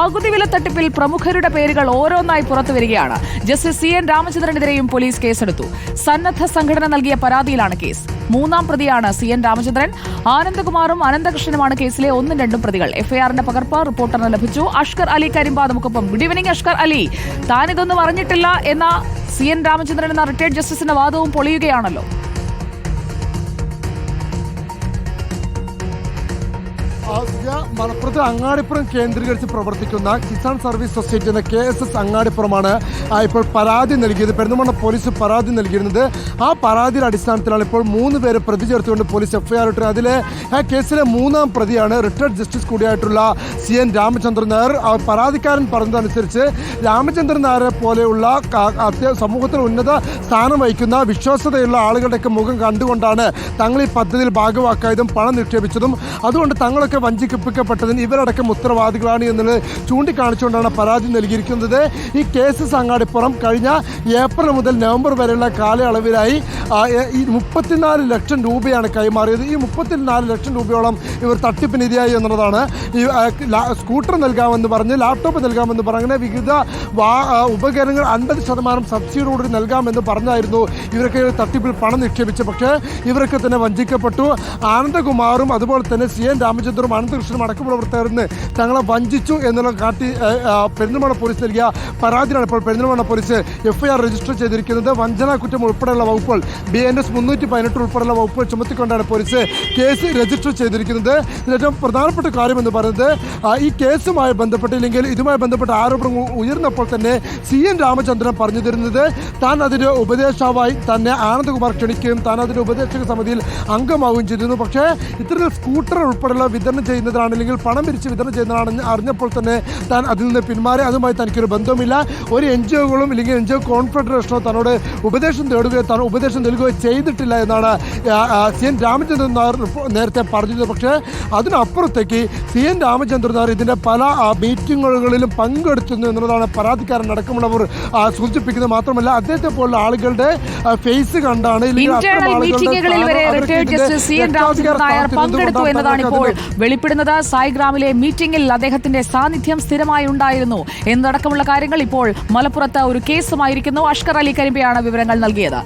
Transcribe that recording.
പകുതി വില തട്ടിപ്പിൽ പ്രമുഖരുടെ പേരുകൾ ഓരോന്നായി പുറത്തു വരികയാണ്. ജസ്റ്റിസ് സി എൻ രാമചന്ദ്രനെതിരെയും പോലീസ് കേസെടുത്തു. സന്നദ്ധ സംഘടന നൽകിയ പരാതിയിലാണ് കേസ്. മൂന്നാം പ്രതിയാണ് സി എൻ രാമചന്ദ്രൻ. ആനന്ദകുമാറും അനന്തകൃഷ്ണനുമാണ് കേസിലെ ഒന്നും രണ്ടും പ്രതികൾ. എഫ്ഐആറിന്റെ പകർപ്പ് റിപ്പോർട്ടറിന് ലഭിച്ചു. അഷ്കർ അലി കരിമ്പ നമുക്കൊപ്പം ഗുഡ് ഈവനിംഗ് അഷ്കർ അലി. താനിതൊന്നും അറിഞ്ഞിട്ടില്ല എന്ന സി എൻ രാമചന്ദ്രൻ എന്ന റിട്ടയർഡ് ജസ്റ്റിസിന്റെ വാദവും പൊളിയുകയാണല്ലോ. മലപ്പുറത്ത് അങ്ങാടിപ്പുറം കേന്ദ്രീകരിച്ച് പ്രവർത്തിക്കുന്ന കിസാൻ സർവീസ് സൊസൈറ്റി എന്ന കെ എസ് എസ് അങ്ങാടിപ്പുറമാണ് ഇപ്പോൾ പരാതി നൽകിയത്. പെരുന്തമണ്ണ പോലീസ് പരാതി നൽകിയിരുന്നത്. ആ പരാതിയുടെ അടിസ്ഥാനത്തിലാണ് ഇപ്പോൾ മൂന്ന് പേര് പ്രതി ചേർത്തുകൊണ്ട് പോലീസ് എഫ്ഐആർ ഇട്ടത്. അതിലെ ആ കേസിലെ മൂന്നാം പ്രതിയാണ് റിട്ടയർഡ് ജസ്റ്റിസ് കൂടിയായിട്ടുള്ള സി എൻ രാമചന്ദ്രൻ നായർ. പരാതിക്കാരൻ പറഞ്ഞതനുസരിച്ച് രാമചന്ദ്രൻ നായരെ പോലെയുള്ള സമൂഹത്തിൽ ഉന്നത സ്ഥാനം വഹിക്കുന്ന വിശ്വാസതയുള്ള ആളുകളുടെയൊക്കെ മുഖം കണ്ടുകൊണ്ടാണ് തങ്ങൾ ഈ പദ്ധതിയിൽ ഭാഗമാക്കായതും പണം നിക്ഷേപിച്ചതും. അതുകൊണ്ട് തങ്ങളൊക്കെ വഞ്ചിക്കപ്പെട്ടതിന് ഇവരടക്കം ഉത്തരവാദികളാണ് എന്നുള്ളത് ചൂണ്ടിക്കാണിച്ചുകൊണ്ടാണ് പരാതി നൽകിയിരിക്കുന്നത്. ഈ കേസ് അങ്ങാടിപ്പുറം കഴിഞ്ഞ ഏപ്രിൽ മുതൽ നവംബർ വരെയുള്ള കാലയളവിലായി ഈ മുപ്പത്തിനാല് ലക്ഷം രൂപയാണ് കൈമാറിയത്. ഈ മുപ്പത്തിനാല് ലക്ഷം രൂപയോളം ഇവർ തട്ടിപ്പിനിരയായി എന്നുള്ളതാണ്. ഈ സ്കൂട്ടർ നൽകാമെന്ന് പറഞ്ഞ് ലാപ്ടോപ്പ് നൽകാമെന്ന് പറഞ്ഞ വിവിധ വാ ഉപകരണങ്ങൾ അൻപത് ശതമാനം സബ്സിഡിയോടുകൂടി നൽകാമെന്ന് പറഞ്ഞായിരുന്നു ഇവരൊക്കെ തട്ടിപ്പിൽ പണം നിക്ഷേപിച്ചത്. പക്ഷേ ഇവരൊക്കെ തന്നെ വഞ്ചിക്കപ്പെട്ടു. ആനന്ദകുമാറും അതുപോലെ തന്നെ സി എൻ അനന്തകൃഷ്ണനും അടക്കമുള്ളവർ ചേർന്ന് തങ്ങളെ വഞ്ചിച്ചു എന്നുള്ള കാട്ടി പെരിന്തൽമണ്ണ പോലീസ് നൽകിയ പരാതിയാണ് ഇപ്പോൾ പെരിന്തൽമണ്ണ പോലീസ് എഫ്ഐആർ രജിസ്റ്റർ ചെയ്തിരിക്കുന്നത്. വഞ്ചനാ കുറ്റം ഉൾപ്പെടെയുള്ള വകുപ്പുകൾ ബി എൻ എസ് മുന്നൂറ്റി പതിനെട്ട് ഉൾപ്പെടെയുള്ള വകുപ്പുകൾ ചുമത്തിക്കൊണ്ടാണ് പോലീസ് കേസ് രജിസ്റ്റർ ചെയ്തിരിക്കുന്നത്. ഏറ്റവും പ്രധാനപ്പെട്ട കാര്യമെന്ന് പറയുന്നത് ഈ കേസുമായി ബന്ധപ്പെട്ട് ഇല്ലെങ്കിൽ ഇതുമായി ബന്ധപ്പെട്ട ആരോപണങ്ങൾ ഉയർന്നപ്പോൾ തന്നെ സി എൻ രാമചന്ദ്രൻ പറഞ്ഞു തരുന്നത്. താൻ അതിന്റെ ഉപദേശാവായി തന്നെ ആനന്ദകുമാർ ക്ഷണിക്കുകയും താൻ അതിന്റെ ഉപദേശക സമിതിയിൽ അംഗമാവുകയും ചെയ്തിരുന്നു. പക്ഷേ ഇത്തരത്തിൽ സ്കൂട്ടർ ഉൾപ്പെടെയുള്ള വിതരണം ചെയ്യുന്നതാണ് അല്ലെങ്കിൽ പണം പിരിച്ച് വിതരണം ചെയ്യുന്നതാണെന്ന് അറിഞ്ഞപ്പോൾ തന്നെ താൻ അതിൽ നിന്ന് പിന്മാറി. അതുമായി തനിക്കൊരു ബന്ധവുമില്ല. ഒരു എൻ ജി ഒകളും ഇല്ലെങ്കിൽ എൻ ജി ഒ കോൺഫെഡറേഷനോ തന്നോട് ഉപദേശം തേടുകയോ താൻ ഉപദേശം നൽകുകയോ ചെയ്തിട്ടില്ല എന്നാണ് സി എൻ രാമചന്ദ്രൻ നായർ നേരത്തെ പറഞ്ഞത് പക്ഷേ അതിനപ്പുറത്തേക്ക് സി എൻ രാമചന്ദ്രൻ നായർ ഇതിന്റെ പല മീറ്റിങ്ങുകളിലും പങ്കെടുത്തിരുന്നു എന്നുള്ളതാണ് പരാതിക്കാരൻ അടക്കമുള്ളവർ സൂചിപ്പിക്കുന്നത് മാത്രമല്ല അദ്ദേഹത്തെ പോലുള്ള ആളുകളുടെ ഫേസ് കണ്ടാണ് ഇല്ലെങ്കിൽ അത്തരം ആളുകളുടെ പങ്കെടുത്തു എന്നതാണ് ഇപ്പോൾ വെളിപ്പെടുന്നത്. സായിഗ്രാമിലെ മീറ്റിംഗിൽ അദ്ദേഹത്തിന്റെ സാന്നിധ്യം സ്ഥിരമായി ഉണ്ടായിരുന്നു എന്നടക്കമുള്ള കാര്യങ്ങൾ ഇപ്പോൾ മലപ്പുറത്ത് ഒരു കേസുമായിരിക്കുന്നു. അഷ്കർ അലി കരിമ്പയാണ് വിവരങ്ങൾ നൽകിയത്.